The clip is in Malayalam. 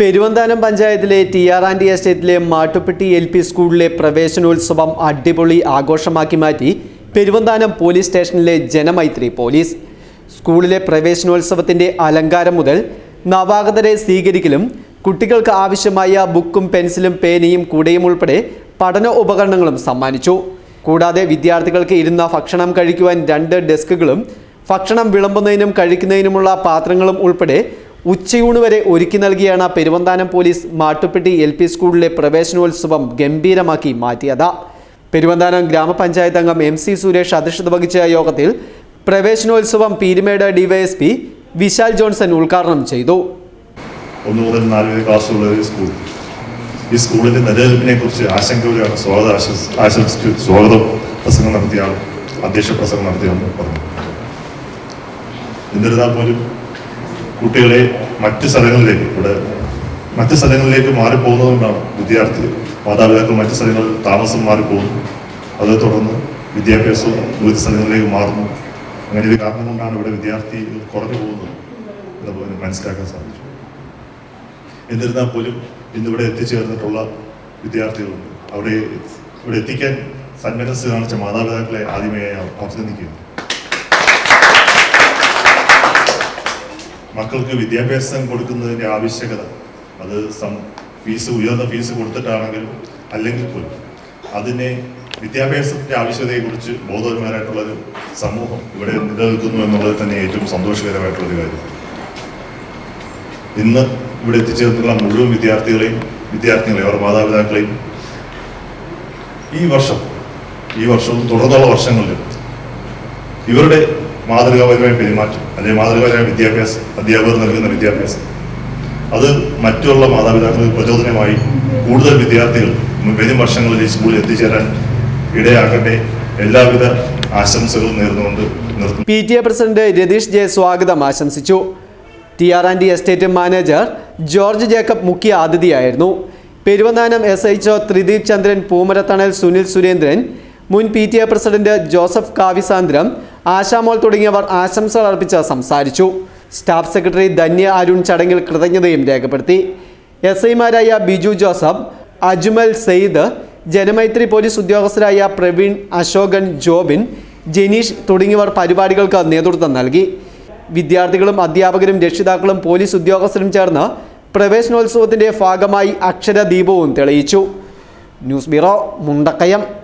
പെരുവന്താനം പഞ്ചായത്തിലെ ടി ആർ ആൻഡി എസ്റ്റേറ്റിലെ മാട്ടുപ്പെട്ടി എൽ പി സ്കൂളിലെ പ്രവേശനോത്സവം അടിപൊളി ആഘോഷമാക്കി മാറ്റി പെരുവന്താനം പോലീസ് സ്റ്റേഷനിലെ ജനമൈത്രി പോലീസ്. സ്കൂളിലെ പ്രവേശനോത്സവത്തിന്റെ അലങ്കാരം മുതൽ നവാഗതരെ സ്വീകരിക്കലും കുട്ടികൾക്ക് ആവശ്യമായ ബുക്കും പെൻസിലും പേനയും കുടയും ഉൾപ്പെടെ പഠന ഉപകരണങ്ങളും സമ്മാനിച്ചു. കൂടാതെ വിദ്യാർത്ഥികൾക്ക് ഇരുന്ന ഭക്ഷണം കഴിക്കുവാൻ രണ്ട് ഡെസ്കുകളും ഭക്ഷണം വിളമ്പുന്നതിനും കഴിക്കുന്നതിനുമുള്ള പാത്രങ്ങളും ഉൾപ്പെടെ ഉച്ചയൂണ് വരെ ഒരുക്കി നൽകിയാണ് Peruvanthanam police Mattupetty L P സ്കൂളിലെ പ്രവേശനോത്സവം ഗംഭീരമാക്കി മാറ്റിയത്. പെരുവന്താനം ഗ്രാമപഞ്ചായത്ത് അംഗം എം സി സുരേഷ് അധ്യക്ഷത വഹിച്ച യോഗത്തിൽ പ്രവേശനോത്സവം പീരുമേട് ഡിവൈഎസ്പി വിശാൽ ജോൺസൺ ഉദ്ഘാടനം ചെയ്തു. ഒന്ന് മുതൽ സ്കൂൾ. ഈ സ്കൂളിന്റെ നിലനിൽപ്പിനെ കുറിച്ച് ആശങ്കയോടെയാണ് സ്വാഗത ആശംസ ആശംസിച്ചു സ്വാഗതം പ്രസംഗം നടത്തിയ അധ്യക്ഷ പ്രസംഗം നടത്തിയെന്ന് പറഞ്ഞു. എന്നിരുന്നാൽ പോലും കുട്ടികളെ മറ്റ് സ്ഥലങ്ങളിലേക്ക് ഇവിടെ മറ്റ് സ്ഥലങ്ങളിലേക്ക് മാറിപ്പോകുന്നതുകൊണ്ടാണ് വിദ്യാർത്ഥികൾ മാതാപിതാക്കൾ മറ്റ് സ്ഥലങ്ങളിൽ താമസം മാറിപ്പോകുന്നു. അതേ തുടർന്ന് വിദ്യാഭ്യാസവും വിവിധ സ്ഥലങ്ങളിലേക്ക് മാറുന്നു. അങ്ങനെ ഒരു കാരണം കൊണ്ടാണ് ഇവിടെ വിദ്യാർത്ഥി കുറഞ്ഞു പോകുന്നത്. എന്ന് മനസ്സിലാക്കാൻ സാധിച്ചു. എന്നിരുന്നാൽ പോലും ഇന്നിവിടെ എത്തിച്ചേർന്നിട്ടുള്ള വിദ്യാർത്ഥികളുണ്ട്. അവിടെ ഇവിടെ എത്തിക്കാൻ സന്മനസ് കാണിച്ച മാതാപിതാക്കളെ ആദ്യമേ അഭിനന്ദിക്കുന്നു മക്കൾക്ക് വിദ്യാഭ്യാസം കൊടുക്കുന്നതിന്റെ ആവശ്യകത. അത് സം ഫീസ് ഉയർന്ന ഫീസ് കൊടുത്തിട്ടാണെങ്കിലും അല്ലെങ്കിൽ പോലും. അതിനെ വിദ്യാഭ്യാസത്തിന്റെ ആവശ്യകതയെക്കുറിച്ച് ബോധവാന്മാരായിട്ടുള്ളൊരു സമൂഹം ഇവിടെ നിലനിൽക്കുന്നു എന്നുള്ളത് തന്നെ ഏറ്റവും സന്തോഷകരമായിട്ടുള്ളൊരു കാര്യം. ഇന്ന് ഇവിടെ എത്തിച്ചേർന്നുള്ള മുഴുവൻ വിദ്യാർത്ഥികളെയും വിദ്യാർത്ഥികളെയും അവർ മാതാപിതാക്കളെയും ഈ വർഷം ഈ വർഷവും തുടർന്നുള്ള വർഷങ്ങളിലും ഇവരുടെ മാതൃകാപരമായ പെരുമാറ്റം അല്ലെങ്കിൽ മാതൃകാപരമായ വിദ്യാഭ്യാസം അധ്യാപകർ നൽകുന്ന വിദ്യാഭ്യാസം. അത് മറ്റുള്ള മാതാപിതാക്കൾക്ക് പ്രചോദനമായി കൂടുതൽ വിദ്യാർത്ഥികൾ വരും വർഷങ്ങളിൽ ഈ സ്കൂളിൽ എത്തിച്ചേരാൻ ഇടയാക്കട്ടെ എല്ലാവിധ ആശംസകളും നേർന്നുകൊണ്ട് നിർത്തുന്നു. P T A president Ratheesh J സ്വാഗതം ആശംസിച്ചു. T R and estate manager George Jacob മുഖ്യ അതിഥിയായിരുന്നു. Peruvanthanam S H O Thrideep Chandran പൂമരത്തണൽ Sunil Surendran മുൻ P T A president Joseph കാവിസാന്ദ്രം Ashamol തുടങ്ങിയവർ ആശംസകൾ അർപ്പിച്ച് സംസാരിച്ചു. സ്റ്റാഫ് സെക്രട്ടറി ധന്യ അരുൺ ചടങ്ങിൽ കൃതജ്ഞതയും രേഖപ്പെടുത്തി. എസ് ഐമാരായ ബിജു ജോസഫ് അജ്മൽ സെയ്ദ് ജനമൈത്രി പോലീസ് ഉദ്യോഗസ്ഥരായ പ്രവീൺ അശോകൻ ജോബിൻ ജനീഷ് തുടങ്ങിയവർ പരിപാടികൾക്ക് നേതൃത്വം നൽകി. വിദ്യാർത്ഥികളും അധ്യാപകരും രക്ഷിതാക്കളും പോലീസ് ഉദ്യോഗസ്ഥരും ചേർന്ന് പ്രവേശനോത്സവത്തിന്റെ ഭാഗമായി അക്ഷരദീപവും തെളിയിച്ചു. News bureau Mundakayam.